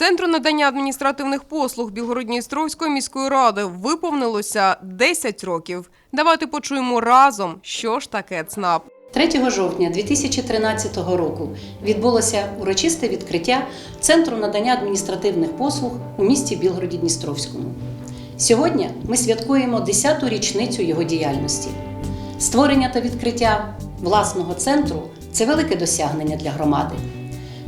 Центру надання адміністративних послуг Білгородністровської міської ради виповнилося 10 років. Давайте почуємо разом, що ж таке ЦНАП. 3 жовтня 2013 року відбулося урочисте відкриття Центру надання адміністративних послуг у місті Білгороді Дністровському. Сьогодні ми святкуємо 10-ту річницю його діяльності. Створення та відкриття власного центру це велике досягнення для громади.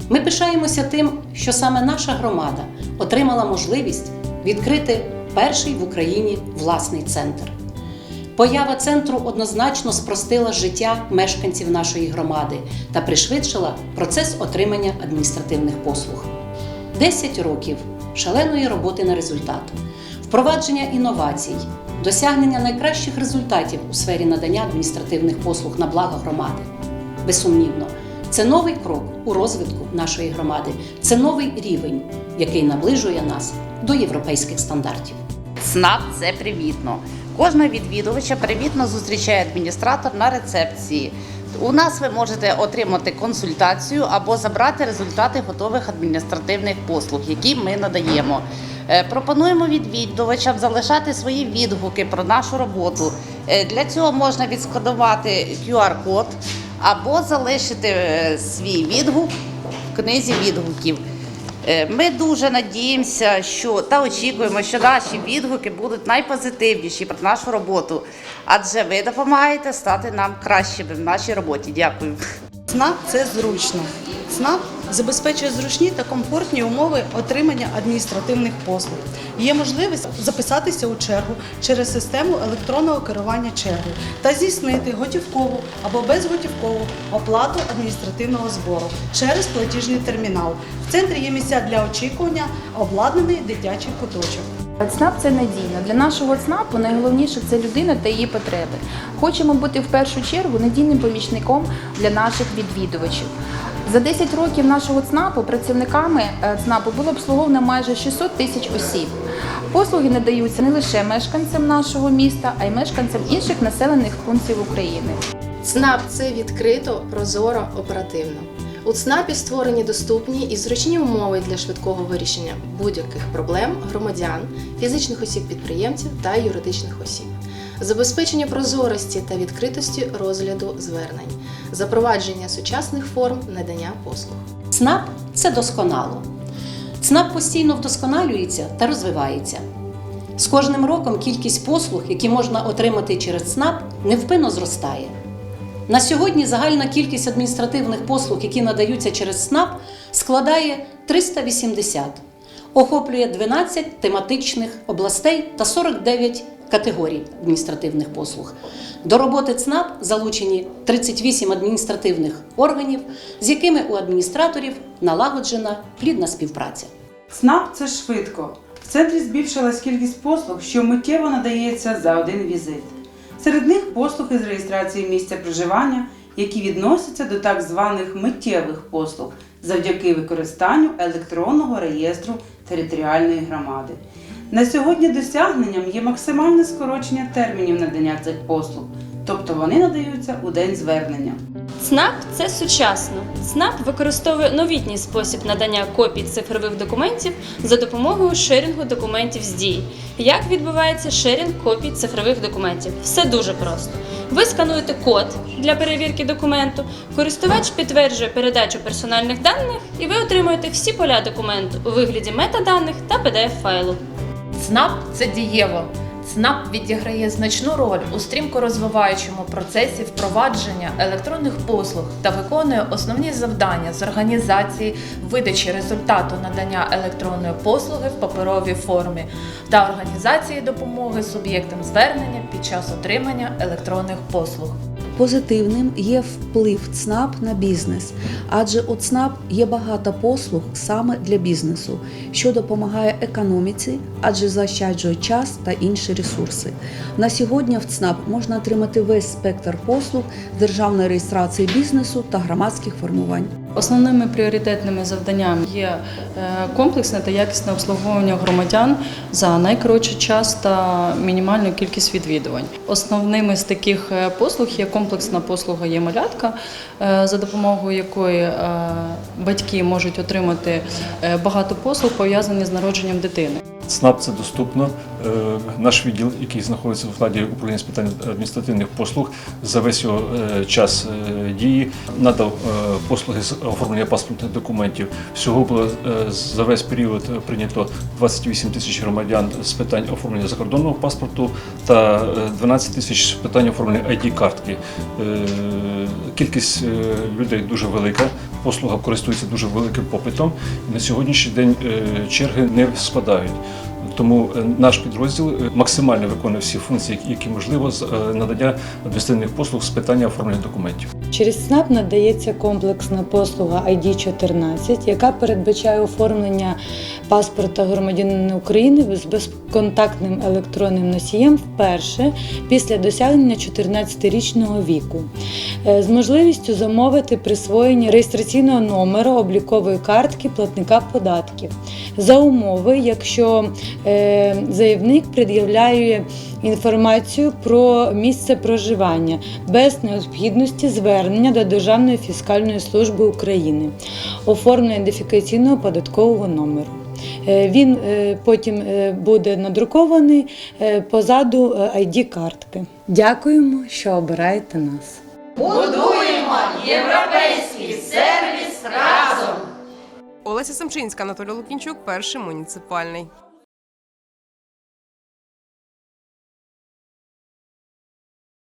Ми пишаємося тим, що саме наша громада отримала можливість відкрити перший в Україні власний центр. Поява центру однозначно спростила життя мешканців нашої громади та пришвидшила процес отримання адміністративних послуг. 10 років шаленої роботи на результат, впровадження інновацій, досягнення найкращих результатів у сфері надання адміністративних послуг на благо громади. Безсумнівно, це новий крок у розвитку нашої громади, це новий рівень, який наближує нас до європейських стандартів. СНАП це привітно. Кожного відвідувача привітно зустрічає адміністратор на рецепції. У нас ви можете отримати консультацію або забрати результати готових адміністративних послуг, які ми надаємо. Е, Пропонуємо відвідувачам залишати свої відгуки про нашу роботу. Е, Для цього можна відсканувати QR-код або залишити е, свій відгук в книзі відгуків. Е, Ми дуже надіємося, що та очікуємо, що наші відгуки будуть найпозитивніші про нашу роботу, адже ви допомагаєте стати нам кращими в нашій роботі. Дякую. ЦНАП це зручно. ЦНАП забезпечує зручні та комфортні умови отримання адміністративних послуг. Є можливість записатися у чергу через систему електронного керування чергою та здійснити готівкову або безготівкову оплату адміністративного збору через платіжний термінал. В центрі є місця для очікування, обладнаний дитячий куточок. ЦНАП це надійно. Для нашого ЦНАПу найголовніше це людина та її потреби. Хочемо бути в першу чергу надійним помічником для наших відвідувачів. За 10 років нашого ЦНАПу працівниками е, ЦНАПу було обслуговано майже 600 тисяч осіб. Послуги надаються не лише мешканцям нашого міста, а й мешканцям інших населених пунктів України. ЦНАП це відкрито, прозоро, оперативно. У ЦНАПі створені доступні і зручні умови для швидкого вирішення будь-яких проблем громадян, фізичних осіб-підприємців та юридичних осіб, забезпечення прозорості та відкритості розгляду звернень, запровадження сучасних форм надання послуг. ЦНАП це досконало. ЦНАП постійно вдосконалюється та розвивається. З кожним роком кількість послуг, які можна отримати через ЦНАП, невпинно зростає. На сьогодні загальна кількість адміністративних послуг, які надаються через ЦНАП, складає 380, охоплює 12 тематичних областей та 49 категорій адміністративних послуг. До роботи ЦНАП залучені 38 адміністративних органів, з якими у адміністраторів налагоджена плідна співпраця. ЦНАП це швидко. В центрі збільшилась кількість послуг, що миттєво надається за один візит. Серед них послуги з реєстрації місця проживання, які відносяться до так званих миттєвих послуг завдяки використанню електронного реєстру територіальної громади. На сьогодні досягненням є максимальне скорочення термінів надання цих послуг, тобто вони надаються у день звернення. ЦНАП це сучасно. ЦНАП використовує новітній спосіб надання копій цифрових документів за допомогою шерінгу документів з дій. Як відбувається шерінг копій цифрових документів? Все дуже просто. Ви скануєте код для перевірки документу, користувач підтверджує передачу персональних даних, і ви отримуєте всі поля документу у вигляді метаданих та pdf файлу. ЦНАП це дієво. ЦНАП відіграє значну роль у стрімко розвиваючому процесі впровадження електронних послуг та виконує основні завдання з організації видачі результату надання електронної послуги в паперовій формі та організації допомоги суб'єктам звернення під час отримання електронних послуг. Позитивним є вплив ЦНАП на бізнес, адже у ЦНАП є багато послуг саме для бізнесу, що допомагає економіці, адже заощаджує час та інші ресурси. На сьогодні в ЦНАП можна отримати весь спектр послуг державної реєстрації бізнесу та громадських формувань. Основними пріоритетними завданнями є е, комплексне та якісне обслуговування громадян за найкоротший час та мінімальну кількість відвідувань. Основними з таких е, послуг є комплексна послуга є малятка, е, за допомогою якої батьки можуть отримати багато послуг пов'язаних з народженням дитини. ЦНАП це доступно. Е, Наш відділ, який знаходиться в складі управління з питань адміністративних послуг, за весь його е, час е, дії надав послуги з оформлення паспортних документів. Всього було за весь період прийнято 28 тисяч громадян з питань оформлення закордонного паспорту та е, 12 тисяч з питань оформлення ID-картки. Е, Кількість людей дуже велика, послуга користується дуже великим попитом. На сьогоднішній день е, черги не спадають. Тому е, наш підрозділ е, максимально виконує всі функції, які можливо з надання адміністративних послуг з питання оформлення документів. Через СНАП надається комплексна послуга ID-14, яка передбачає оформлення паспорта громадянина України з безконтактним електронним носієм вперше після досягнення 14-річного віку, Е, з можливістю замовити присвоєння реєстраційного номеру облікової картки платника податків за умови, якщо е, заявник пред'являє інформацію про місце проживання без необхідності звернення до Державної фіскальної служби України, оформлення ідентифікаційного податкового номеру. Е, Він е, потім е, буде надрукований позаду е, ID-картки. Дякуємо, що обираєте нас. Будуємо європейський сервіс разом. Олеся Семчинська, Анатолій Лукінчук, перший муніципальний.